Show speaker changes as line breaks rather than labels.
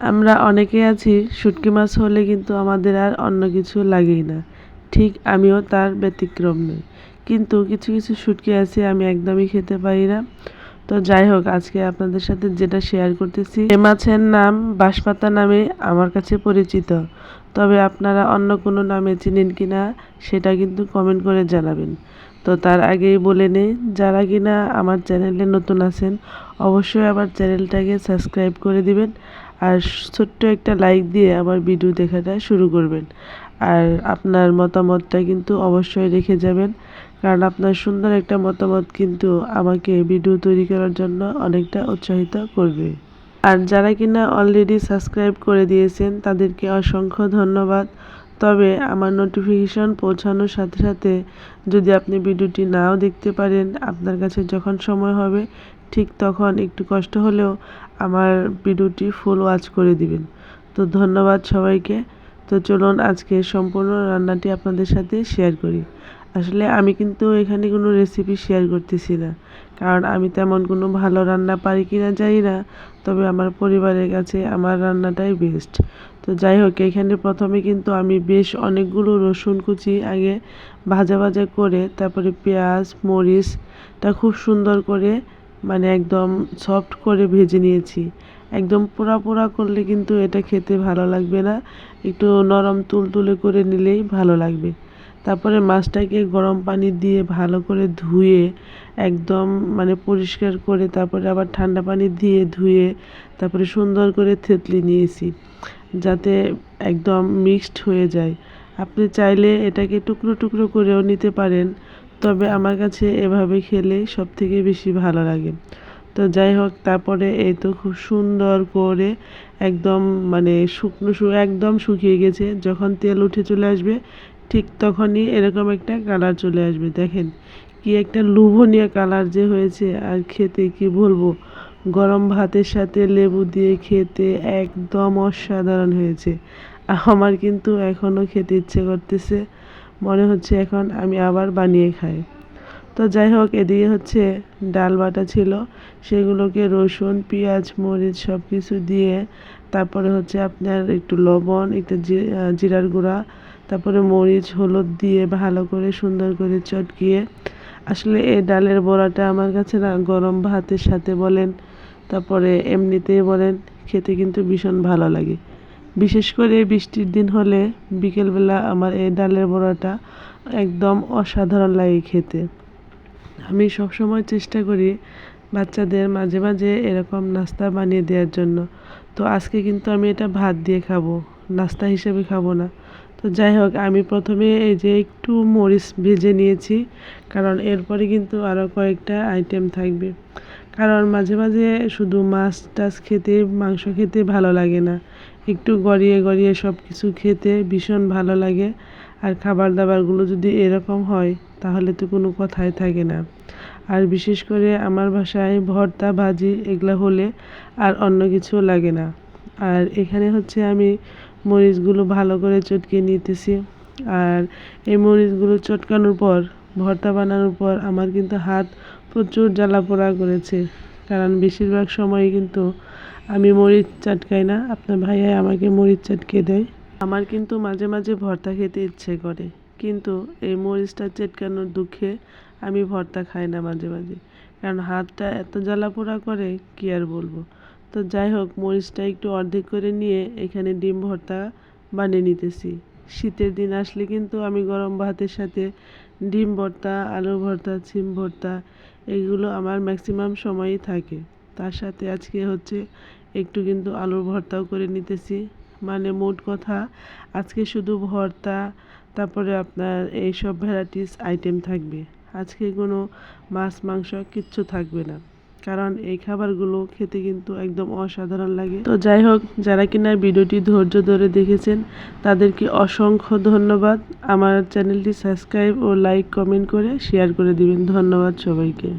আমরা অনেকে আছি, শুটকি মাছ হলে কিন্তু আমাদের আর অন্য কিছু লাগেই না। ঠিক আমিও তার ব্যতিক্রম নই। কিন্তু কিছু কিছু শুটকি আছে আমি একদমই খেতে পারি না। তো যাই হোক, আজকে আপনাদের সাথে যেটা শেয়ার করতেছি, এ মাছের নাম বাঁশপাতা নামে আমার কাছে পরিচিত। তবে আপনারা অন্য কোনো নামে চিনেন কি না, সেটা কিন্তু কমেন্ট করে জানাবেন। তো তার আগেই বলে নেই, যারা কিনা আমার চ্যানেলে নতুন আছেন, অবশ্যই আমার চ্যানেলটাকে সাবস্ক্রাইব করে দিবেন। আর ছোট্ট একটা লাইক দিয়ে আমার ভিডিও দেখাটা শুরু করবেন। আর আপনার মতামতটা কিন্তু অবশ্যই রেখে যাবেন, কারণ আপনার সুন্দর একটা মতামত কিন্তু আমাকে ভিডিও তৈরি করার জন্য অনেকটা উৎসাহিত করবে। আর যারা কিনা অলরেডি সাবস্ক্রাইব করে দিয়েছেন, তাদেরকে অসংখ্য ধন্যবাদ। তবে আমার নোটিফিকেশন পৌঁছানোর সাথে সাথে যদি আপনি ভিডিওটি নাও দেখতে পারেন, আপনার কাছে যখন সময় হবে, ঠিক তখন একটু কষ্ট হলেও আমার ভিডিওটি ফুল ওয়াচ করে দিবেন। তো ধন্যবাদ সবাইকে। তো চলুন আজকে সম্পূর্ণ রান্নাটি আপনাদের সাথে শেয়ার করি। আসলে আমি কিন্তু এখানে কোনো রেসিপি শেয়ার করতেছি না, কারণ আমি তেমন কোনো ভালো রান্না পারি কি না জানি না, তবে আমার পরিবারের কাছে আমার রান্নাটাই বেস্ট তো যাই হোক, এখানে প্রথমে কিন্তু আমি বেশ অনেকগুলো রসুন কুচি আগে ভাজা ভাজা করে তারপরে পেঁয়াজ মরিচটা খুব সুন্দর করে মানে একদম সফট করে ভেজে নিয়েছি। একদম পোড়া পোড়া করলে কিন্তু এটা খেতে ভালো লাগবে না। একটু নরম তুলতুলে করে নিলেই ভালো লাগবে। তারপরে মাছটাকে গরম পানি দিয়ে ভালো করে ধুয়ে একদম মানে পরিষ্কার করে তারপরে আবার ঠান্ডা পানি দিয়ে ধুয়ে তারপরে সুন্দর করে থেতলি নিয়েছি। যাতে একদম মিক্সড হয়ে যায়। আপনি চাইলে এটাকে টুকরো টুকরো করেও নিতে পারেন, তবে আমার কাছে এভাবে খেলে সব থেকে বেশি ভালো লাগে। তো যাই হোক, তারপরে এই তো খুব সুন্দর করে একদম মানে শুকনো একদম শুকিয়ে গেছে। যখন তেল উঠে চলে আসবে, ঠিক তখনই এরকম একটা কালার চলে আসবে। দেখেন, কি একটা লোভনীয় কালার যে হয়েছে, আর খেতে কি বলব? গরম ভাতের সাথে লেবু দিয়ে খেতে একদম অসাধারণ হয়েছে। আমার কিন্তু এখনও খেতে ইচ্ছে করতেছে। মনে হচ্ছে এখন আমি আবার বানিয়ে খাই। তো যাই হোক, এদিকে হচ্ছে ডাল বাটা ছিল। সেগুলোকে রসুন, পেঁয়াজ, মরিচ সব কিছু দিয়ে তারপরে হচ্ছে আপনার একটু লবণ, একটু জিরার গুঁড়া, তারপরে মরিচ, হলুদ দিয়ে ভালো করে সুন্দর করে চটকিয়ে। আসলে এই ডালের বড়াটা আমার কাছে না গরম ভাতের সাথে বলেন তারপরে এমনিতেই বলেন, খেতে কিন্তু ভীষণ ভালো লাগে। বিশেষ করে বৃষ্টির দিন হলে বিকেলবেলা আমার এই ডালের বড়াটা একদম অসাধারণ লাগে খেতে। আমি সবসময় চেষ্টা করি বাচ্চাদের মাঝে মাঝে এরকম নাস্তা বানিয়ে দেওয়ার জন্য। তো আজকে কিন্তু আমি এটা ভাত দিয়ে খাব, নাস্তা হিসেবে খাব না। তো যাই হোক, আমি প্রথমে এই যে একটু মরিচ ভেজে নিয়েছি, কারণ এরপরে কিন্তু আরও কয়েকটা আইটেম থাকবে। কারণ মাঝে মাঝে শুধু মাছ টাছ খেতে, মাংস খেতে ভালো লাগে না। একটু গড়িয়ে গড়িয়ে সব কিছু খেতে ভীষণ ভালো লাগে। আর খাবার দাবারগুলো যদি এরকম হয়, তাহলে তো কোনো কথাই থাকে না। আর বিশেষ করে আমার বাসায় ভর্তা, ভাজি এগুলো হলে আর অন্য কিছু লাগে না। আর এখানে হচ্ছে আমি মরিচগুলো ভালো করে চটকে নিতেছি। আর এই মরিচগুলো চটকানোর পর, ভর্তা বানানোর পর আমার কিন্তু হাত প্রচুর জ্বালা পোড়া করেছে। কারণ বেশিরভাগ সময় কিন্তু আমি মরিচ চাটকাই না। আপনার ভাইয়া আমাকে মরিচ চাটকে দেয়। আমার কিন্তু মাঝে মাঝে ভর্তা খেতে ইচ্ছে করে। কিন্তু এই মরিচটা চেটকানোর দুঃখে আমি ভর্তা খাই না মাঝে মাঝে। কারণ হাতটা এত জ্বালা পোড়া করে, কি আর বলব? তো যাই হোক, মরিচটা একটু অর্ধেক করে নিয়ে এখানে ডিম ভর্তা বানিয়ে নিতেছি। শীতের দিন আসলে কিন্তু আমি গরম ভাতের সাথে ডিম ভর্তা, আলু ভর্তা সিম ভর্তা এগুলো আমার ম্যাক্সিমাম সময়ই থাকে। তার সাথে আজকে হচ্ছে একটু কিন্তু আলুর ভর্তাও করে নিতেছি। মানে মোট কথা, আজকে শুধু ভর্তা, তারপরে আপনার এইসব ভ্যারাইটিস আইটেম থাকবে। আজকে কোনো মাছ, মাংস কিচ্ছু থাকবে না। কারণ এই খাবারগুলো খেতে কিন্তু একদম অসাধারণ লাগে। তো যাই হোক, যারা কিনা ভিডিওটি ধৈর্য ধরে দেখেছেন, তাদেরকে অসংখ্য ধন্যবাদ। আমার চ্যানেলটি সাবস্ক্রাইব ও লাইক কমেন্ট করে শেয়ার করে দিবেন। ধন্যবাদ সবাইকে।